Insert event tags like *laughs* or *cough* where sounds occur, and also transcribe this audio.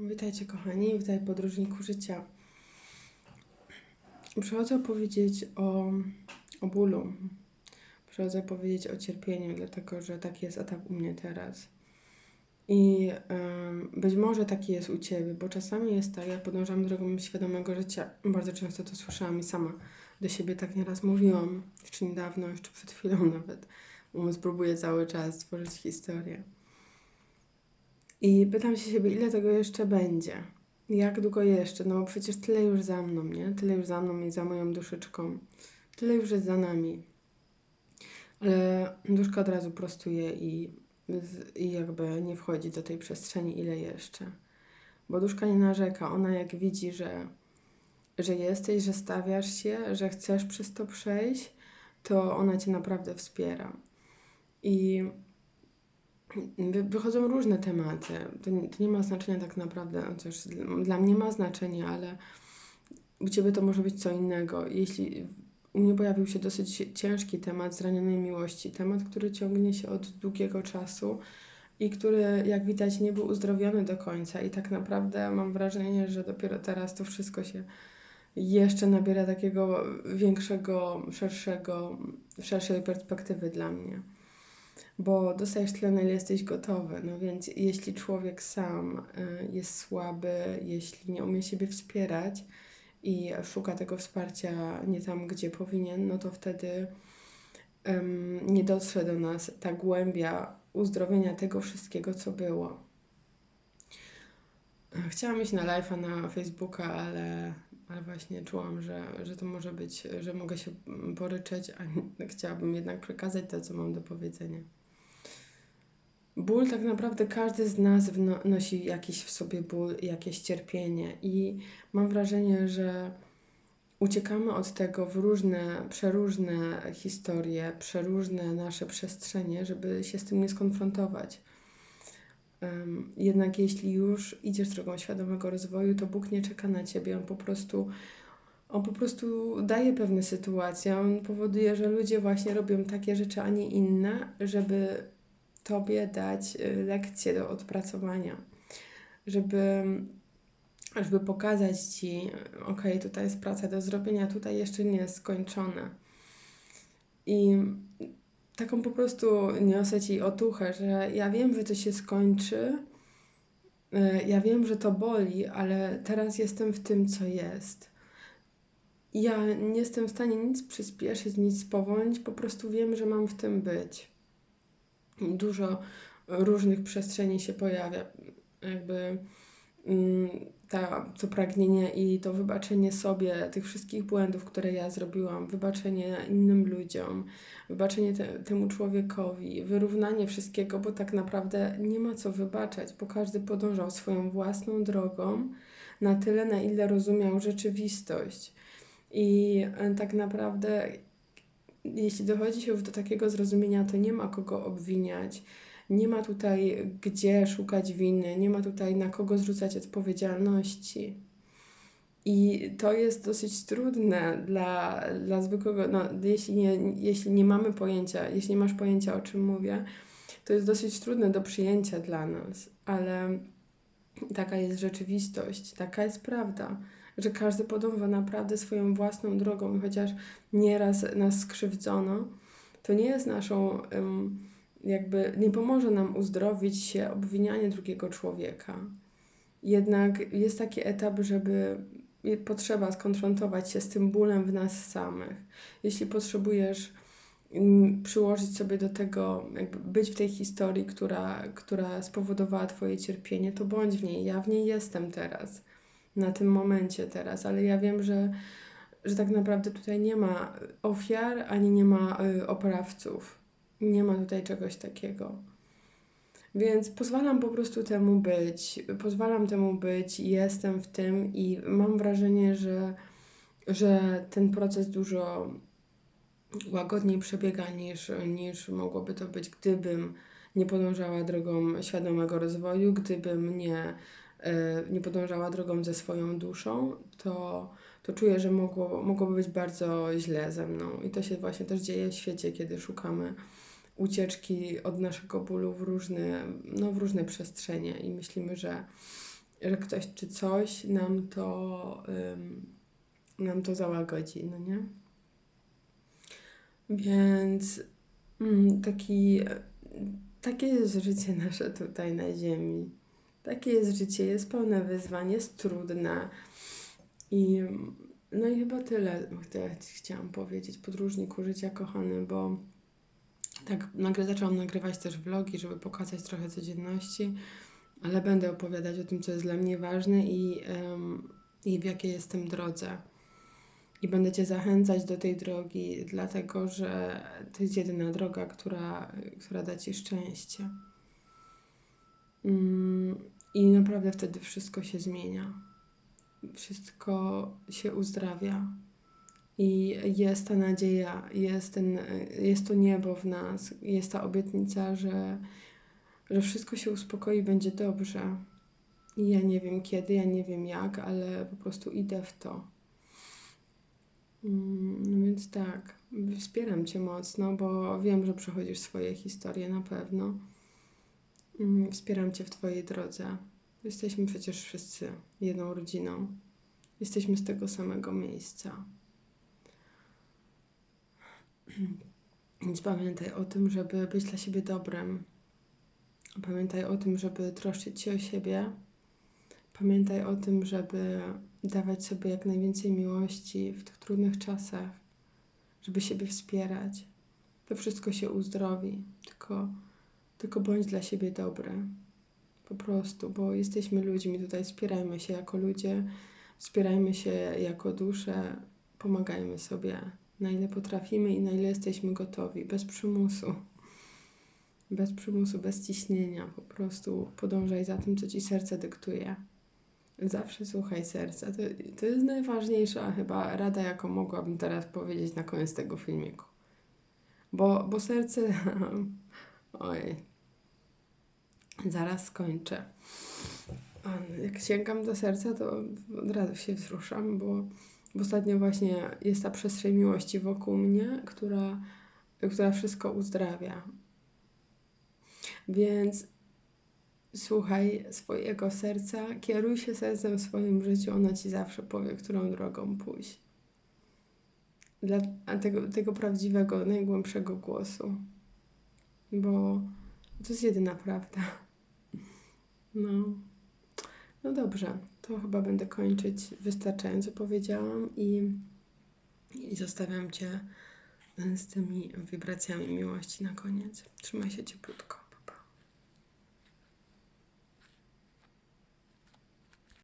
Witajcie kochani, witaj podróżniku życia. Przychodzę opowiedzieć o, o bólu. Przychodzę powiedzieć o cierpieniu, dlatego że taki jest etap u mnie teraz. I być może taki jest u Ciebie, bo czasami jest tak, jak podążam drogą świadomego życia. Bardzo często to słyszałam i sama do siebie tak nieraz mówiłam, jeszcze niedawno, jeszcze przed chwilą *laughs* nawet. Umysł próbuje cały czas stworzyć historię. I pytam się siebie, ile tego jeszcze będzie? Jak długo jeszcze? No przecież tyle już za mną, nie? Tyle już za mną i za moją duszyczką. Tyle już jest za nami. Ale duszka od razu prostuje i, i jakby nie wchodzi do tej przestrzeni, ile jeszcze. Bo duszka nie narzeka. Ona jak widzi, że, że jesteś, że stawiasz się, że chcesz przez to przejść, to ona cię naprawdę wspiera. I wychodzą różne tematy. To nie, to nie ma znaczenia tak naprawdę, chociaż dla mnie ma znaczenie, ale u Ciebie to może być co innego. Jeśli u mnie pojawił się dosyć ciężki temat zranionej miłości, temat, który ciągnie się od długiego czasu i który, jak widać, nie był uzdrowiony do końca. I tak naprawdę mam wrażenie, że dopiero teraz to wszystko się jeszcze nabiera takiego większego, szerszego, szerszej perspektywy dla mnie bo dostajesz tyle, na ile jesteś gotowy. No więc jeśli człowiek sam y, jest słaby, jeśli nie umie siebie wspierać i szuka tego wsparcia nie tam, gdzie powinien, no to wtedy um, nie dotrze do nas ta głębia uzdrowienia tego wszystkiego, co było. Chciałam iść na live'a na Facebooka, ale, ale właśnie czułam, że, że to może być, że mogę się poryczeć, a *laughs* chciałabym jednak przekazać to, co mam do powiedzenia. Ból tak naprawdę każdy z nas nosi jakiś w sobie ból, jakieś cierpienie i mam wrażenie, że uciekamy od tego w różne, przeróżne historie, przeróżne nasze przestrzenie, żeby się z tym nie skonfrontować. Um, jednak jeśli już idziesz drogą świadomego rozwoju, to Bóg nie czeka na ciebie, on po prostu on po prostu daje pewne sytuacje, on powoduje, że ludzie właśnie robią takie rzeczy, a nie inne, żeby Tobie dać y, lekcję do odpracowania, żeby, żeby pokazać Ci, ok, tutaj jest praca do zrobienia, tutaj jeszcze nie jest skończone. I taką po prostu niosę Ci otuchę, że ja wiem, że to się skończy, y, ja wiem, że to boli, ale teraz jestem w tym, co jest. Ja nie jestem w stanie nic przyspieszyć, nic spowolnić, po prostu wiem, że mam w tym być dużo różnych przestrzeni się pojawia. Jakby mm, ta, to pragnienie i to wybaczenie sobie tych wszystkich błędów, które ja zrobiłam, wybaczenie innym ludziom, wybaczenie te, temu człowiekowi, wyrównanie wszystkiego, bo tak naprawdę nie ma co wybaczać, bo każdy podążał swoją własną drogą na tyle, na ile rozumiał rzeczywistość. I e, tak naprawdę jeśli dochodzi się do takiego zrozumienia, to nie ma kogo obwiniać, nie ma tutaj gdzie szukać winy, nie ma tutaj na kogo zrzucać odpowiedzialności. I to jest dosyć trudne dla, dla zwykłego, no, jeśli, nie, jeśli nie mamy pojęcia, jeśli nie masz pojęcia o czym mówię, to jest dosyć trudne do przyjęcia dla nas, ale taka jest rzeczywistość, taka jest prawda że każdy podąża naprawdę swoją własną drogą chociaż nieraz nas skrzywdzono, to nie jest naszą, jakby nie pomoże nam uzdrowić się obwinianie drugiego człowieka. Jednak jest taki etap, żeby potrzeba skonfrontować się z tym bólem w nas samych. Jeśli potrzebujesz przyłożyć sobie do tego, jakby być w tej historii, która, która spowodowała Twoje cierpienie, to bądź w niej. Ja w niej jestem teraz na tym momencie teraz, ale ja wiem, że, że tak naprawdę tutaj nie ma ofiar, ani nie ma y, oprawców. Nie ma tutaj czegoś takiego. Więc pozwalam po prostu temu być, pozwalam temu być, jestem w tym i mam wrażenie, że, że ten proces dużo łagodniej przebiega niż, niż mogłoby to być, gdybym nie podążała drogą świadomego rozwoju, gdybym nie E, nie podążała drogą ze swoją duszą, to, to czuję, że mogło, mogłoby być bardzo źle ze mną. I to się właśnie też dzieje w świecie, kiedy szukamy ucieczki od naszego bólu w różne, no, w różne przestrzenie i myślimy, że że ktoś czy coś nam to, ym, nam to załagodzi, no nie? Więc mm, taki, takie jest życie nasze tutaj na Ziemi. Takie jest życie, jest pełne wyzwań, jest trudne. I no i chyba tyle tyle chciałam powiedzieć. Podróżniku życia kochany, bo tak nagry, zaczęłam nagrywać też vlogi, żeby pokazać trochę codzienności, ale będę opowiadać o tym, co jest dla mnie ważne i, em, i w jakiej jestem drodze. I będę Cię zachęcać do tej drogi, dlatego że to jest jedyna droga, która, która da Ci szczęście. Mm, I naprawdę wtedy wszystko się zmienia. Wszystko się uzdrawia. I jest ta nadzieja, jest, ten, jest to niebo w nas, jest ta obietnica, że, że wszystko się uspokoi, będzie dobrze. I ja nie wiem kiedy, ja nie wiem jak, ale po prostu idę w to. Mm, No więc tak, wspieram Cię mocno, bo wiem, że przechodzisz swoje historie na pewno. Mm, Wspieram Cię w Twojej drodze. Jesteśmy przecież wszyscy jedną rodziną. Jesteśmy z tego samego miejsca. *clears throat* Więc pamiętaj o tym, żeby być dla siebie dobrym. Pamiętaj o tym, żeby troszczyć się o siebie. Pamiętaj o tym, żeby dawać sobie jak najwięcej miłości w tych trudnych czasach, żeby siebie wspierać. To wszystko się uzdrowi, tylko, tylko bądź dla siebie dobry. Po prostu, bo jesteśmy ludźmi tutaj, wspierajmy się jako ludzie, wspierajmy się jako dusze, pomagajmy sobie na ile potrafimy i na ile jesteśmy gotowi, bez przymusu. Bez przymusu, bez ciśnienia, po prostu podążaj za tym, co ci serce dyktuje. Zawsze słuchaj serca. To, to jest najważniejsza chyba rada, jaką mogłabym teraz powiedzieć na koniec tego filmiku. Bo, bo serce. *laughs* Oj. Zaraz skończę. Jak sięgam do serca, to od razu się wzruszam, bo, bo ostatnio właśnie jest ta przestrzeń miłości wokół mnie, która, która wszystko uzdrawia. Więc słuchaj swojego serca, kieruj się sercem w swoim życiu, ono ci zawsze powie, którą drogą pójść. Dla tego, tego prawdziwego, najgłębszego głosu. Bo to jest jedyna prawda. *laughs* No. No dobrze, to chyba będę kończyć. Wystarczająco powiedziałam i, i zostawiam Cię z tymi wibracjami miłości na koniec. Trzymaj się cieplutko.